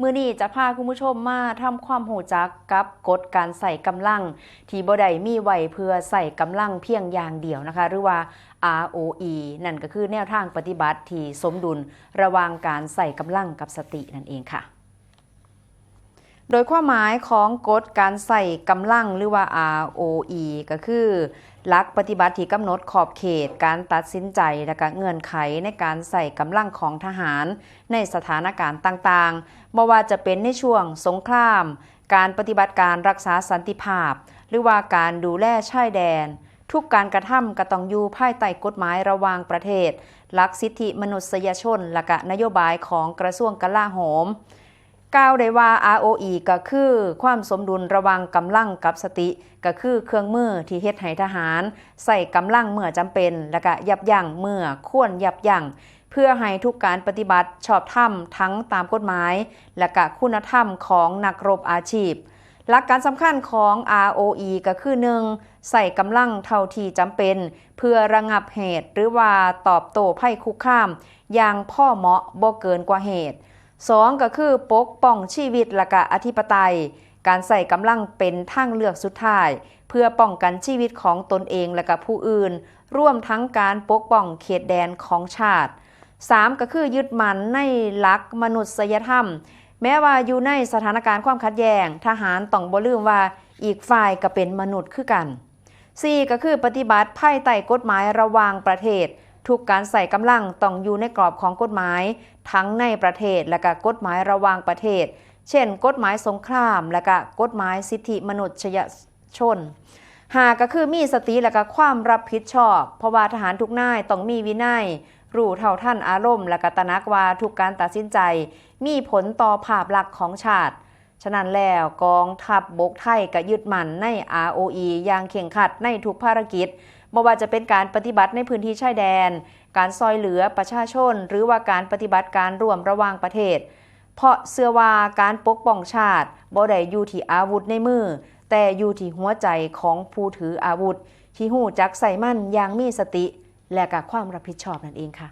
มื่อนี้จะพาคุณผู้ชมมาทำความหูจักกับกฎการใส่กำลัง ที่บ่ได้มีไว้เพื่อใส่กำลังเพียงอย่างเดียวนะคะ หรือว่า ROE นั่นก็คือแนวทางปฏิบัติที่สมดุลระหว่างการใส่กำลังกับสตินั่นเองค่ะ โดยความหมายของกฎการใส่กำลังหรือว่า ROE ก็คือหลักปฏิบัติที่กำหนดขอบเขตการตัดสินใจและก็เงื่อนไขในการใส่กำลังของทหาร ในสถานการณ์ต่างๆไม่ว่าจะเป็นในช่วงสงคราม การปฏิบัติการรักษาสันติภาพ หรือว่าการดูแลชายแดน ทุกการกระทำก็ต้องอยู่ภายใต้กฎหมายระหว่างประเทศหลักสิทธิมนุษยชน และก็นโยบายของกระทรวงกลาโหม กล่าวได้ว่า ROE ก็คือความสมดุลระว่างกำลังกับสติ ก็คือเครื่องมือที่เฮ็ดให้ทหาร ใส่กำลังเมื่อจำเป็น และก็ยับยั้งเมื่อควรยับยั้งเพื่อให้ทุกการปฏิบัติชอบธรรมทั้งตามกฎหมาย และก็คุณธรรมของนักรบอาชีพ หลักการสำคัญของ ROE ก็คือ 1. ใส่กำลังเท่าที่จำเป็น เพื่อระงับเหตุหรือว่าตอบโต้ภัยคุกคาม อย่างพ่อเหมาะบ่เกินกว่าเหตุ 2. ก็คือปกป้องชีวิตและก็อธิปไตย การใส่กำลังเป็นทางเลือกสุดท้าย เพื่อป้องกันชีวิตของตนเองและก็ผู้อื่น ร่วมทั้งการปกป้องเขตแดนของชาติ 3. ก็คือยึดมั่นในหลักมนุษยธรรม แม้ว่าอยู่ในสถานการณ์ความขัดแย้งทหารต้องบ่ลืมว่าอีกฝ่ายก็เป็นมนุษย์คือกัน 4. ก็คือปฏิบัติภายใต้กฎหมายระหว่างประเทศ ทุกการใส่กำลังต้องอยู่ในกรอบของกฎหมาย ทั้งในประเทศและก็กฎหมายระหว่างประเทศ เช่น กฎหมายสงครามและก็กฎหมายสิทธิมนุษยชนหากก็คือมีสติและก็ความรับผิดชอบ เพราะว่าทหารทุกนายต้องมีวินัย รู้เท่าท่านอารมณ์ และก็ตระหนักว่าทุกการตัดสินใจ มีผลต่อภาพลักษณ์ของชาติ ฉะนั้นแล้วกองทัพบบกไทยก็ยึดมั่นใน ROE อย่างเข่งขัดในทุกภารกิจ ไม่ว่าจะเป็นการปฏิบัติในพื้นที่ชายแดน การซอยเหลือประชาชน หรือว่าการปฏิบัติการร่วมระหว่างประเทศ เพราะเสื้อว่าการปกป้องชาติบ่ได้อยู่ที่อาวุธในมือ แต่อยู่ที่หัวใจของผู้ถืออาวุธ ที่หู้จักใส่มั่นอย่างมีสติ และกับความรับผิดชอบนั่นเองค่ะ